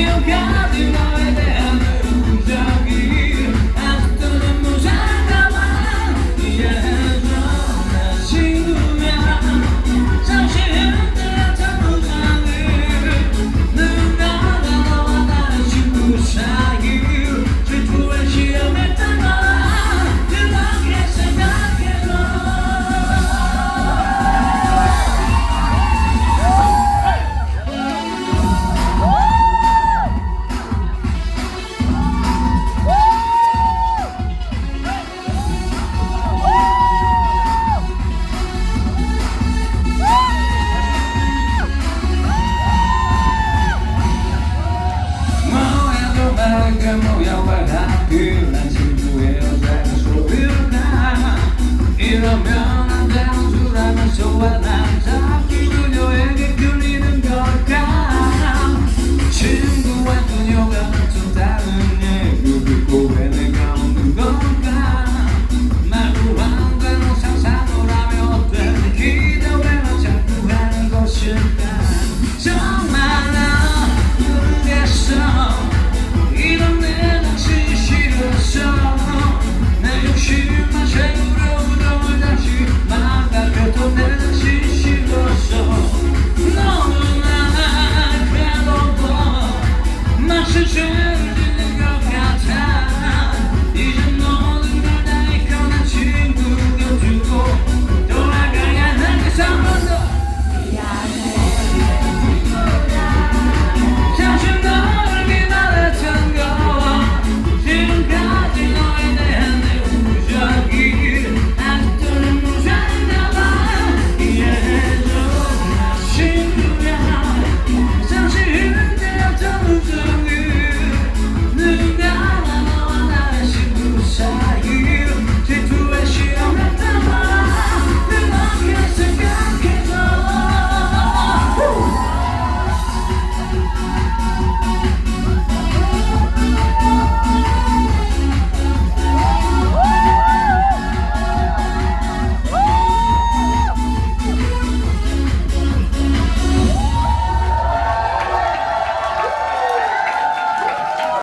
you got tonight. 그 모양과 다그난 진주의 여자가 소유나 이러면 안 되는 줄 알면서 와 남자 기준여에게 그리